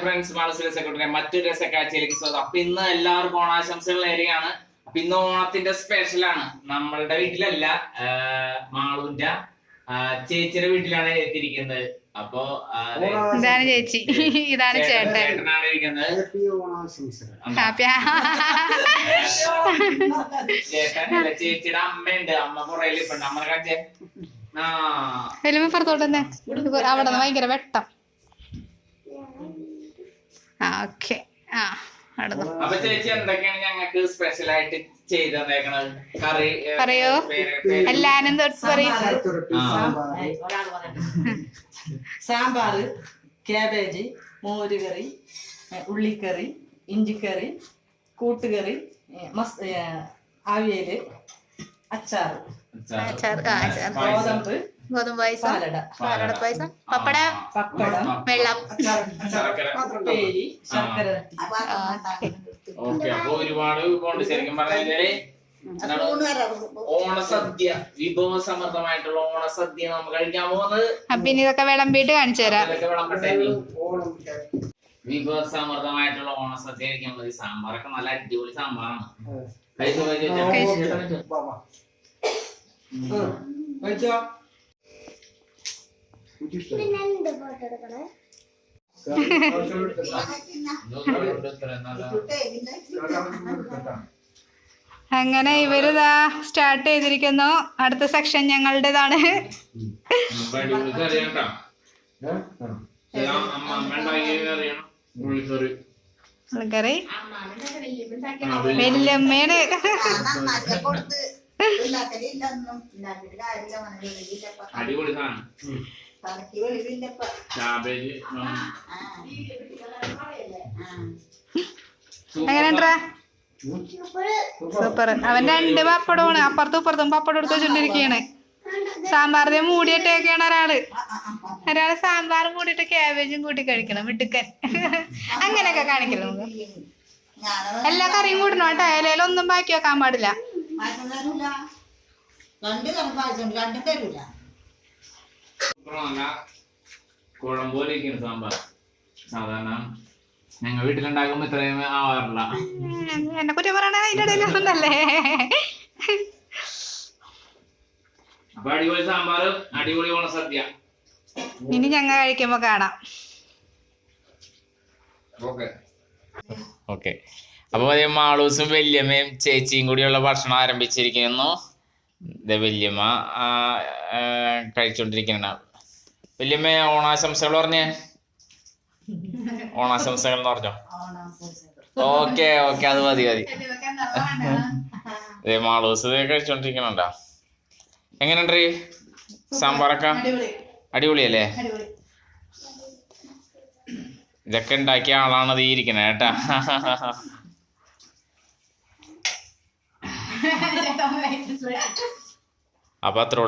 Friends Malas secretary മറ്റൊരു രസക്കാഴ്ചയിലേക്ക് സ്വാഗതം. അപ്പൊ ഇന്ന് എല്ലാവർക്കും ഓണാശംസകൾ നേരെയാണ് അപ്പൊ ഇന്ന് ഓണത്തിന്റെ സ്പെഷ്യലാണ് നമ്മളുടെ വീട്ടിലല്ല മാളൂന്റെ മാളുവിന്റെ ചേച്ചിയുടെ വീട്ടിലാണ് എത്തിയിരിക്കുന്നത്. അപ്പോ ഇതാണ് ചേച്ചി. ഇതാണ് ചേട്ടൻ- ചേട്ടനാണ് ഇരിക്കുന്നത്. ഹാപ്പി ചേട്ടൻ അല്ല, ചേച്ചിയുടെ അമ്മയുണ്ട്. അമ്മ പുറയിൽ ഇപ്പൊ നമ്മളെ കാണിച്ചേ. ആ. വലിയ പുറത്തോട്ട് തന്നെ അവിടെ ഭയങ്കര വെട്ടം. ആ ഓക്കെ ആ അപ്പൊ ചേച്ചി എന്തൊക്കെയാണ് ഞങ്ങൾക്ക് സ്പെഷ്യൽ ആയിട്ട് ചെയ്ത് തന്നേക്കണത്? കറി പറയോ? എല്ലാരും തൊട്ട് പറയും? സാമ്പാറ്. ക്യാബേജ് മോരുകറി ഉള്ളിക്കറി ഇഞ്ചിക്കറി കൂട്ടുകറി മസ് ആവിയൽ അച്ചാറ്. അച്ചാറ്. അച്ചാർ അച്ചാർ ഗോതമ്പ് ഗോതമ്പ് പായസം പാലട. പാലട പായസം പപ്പട പപ്പടം. വെള്ളം. ഉപ്പേരി ശർക്കര. വരട്ടി. ഓക്കെ അപ്പൊ ഒരുപാട് വിഭവമുണ്ട് ശരിക്കും പറഞ്ഞാൽ എന്താണ് ഓണസദ്യ ഓണസദ്യ നമ്മൾ കഴിക്കാൻ പോകുന്നത്. അപ്പൊ ഇനി ഇതൊക്കെ വിളമ്പിട്ട് കാണിച്ചു തരാം. വിഭവ സമൃദ്ധമായിട്ടുള്ള ഓണസദ്യ കഴിക്കാൻ പോകുന്നത് സാമ്പാറൊക്കെ നല്ല അടിപൊളി സാമ്പാറാണ്. കഴിച്ചു കഴിച്ചോ, കഴിച്ചോ. കഴിച്ചോ, കഴിച്ചോ. കഴിച്ചോ? ഇതൊക്കെ ഇത്രയും നല്ല- അങ്ങനെ ഇവരിതാ സ്റ്റാർട്ട് ചെയ്തിരിക്കുന്നു അടുത്ത സെക്ഷൻ ഞങ്ങളുടേതാണ് നമുക്ക് അടിപൊളി കറി കേട്ടോ. ഇത് ആ അമ്മ അമ്മ ഉണ്ടാക്കിയ കറിയാണ് ഉള്ളിക്കറി കറി ആ, വലിയ- വല്യമ്മേണ് അടിപൊളി സാധനം സൂപ്പർ. അവൻ രണ്ട് പപ്പടമാണ് അപ്പുറത്തും ഇപ്പുറത്തും പപ്പടം എടുത്ത് വെച്ചോണ്ടിരിക്കുകയാണ് സാമ്പാറിനെ മൂടിയിട്ടേക്കാണ് ഒരാൾ. ഒരാൾ സാമ്പാർ മൂടിയിട്ട് ക്യാബേജും കൂട്ടി കഴിക്കണം വിട്ടുക്കൻ അങ്ങനെയൊക്കെ കാണിക്കണം നമുക്ക്. എല്ലാ കറിയും കൂട്ടണം കേട്ടോ? ഇലയിൽ ഒന്നും ബാക്കി വെക്കാൻ പാടില്ല. രണ്ട് തരൂല. നല്ല കുഴമ്പ് പോലെ സാമ്പാർ സാധാരണ ഞങ്ങൾ വീട്ടിലുണ്ടാക്കുമ്പോ ഇത്രയും ആവാറില്ല. എന്നെ കുറ്റം പറയണ അതിന്റെ ഇടയിൽ അപ്പൊ അടിപൊളി സാമ്പാർ അടിപൊളി ഓണ സദ്യ. ഇനി ഞങ്ങൾ കഴിക്കുമ്പോ കാണാം. ഓക്കെ. ഓക്കെ. അപ്പൊ അതേ മാളൂസും വല്യമ്മയും ചേച്ചിയും കൂടിയുള്ള ഭക്ഷണം ആരംഭിച്ചിരിക്കുന്നു. വല്യമ്മ കഴിച്ചോണ്ടിരിക്കണ കഴിച്ചോണ്ടിരിക്കുന്ന വല്യമ്മ ഓണാശംസകൾ പറഞ്ഞേ? ഓണാശംസകൾ എന്ന് പറഞ്ഞോ? ഓക്കെ ഓക്കെ അത് മതി മതി. മാളൂസ് കഴിച്ചോണ്ടിരിക്കണുണ്ടോ? എങ്ങനെയുണ്ട് സാമ്പാറൊക്കെ? അടിപൊളിയല്ലേ? ഇതൊക്കെ ഉണ്ടാക്കിയ ആളാണ് ഇത് ഇരിക്കണേ കേട്ടാ. അപ്പൊ അത്രേ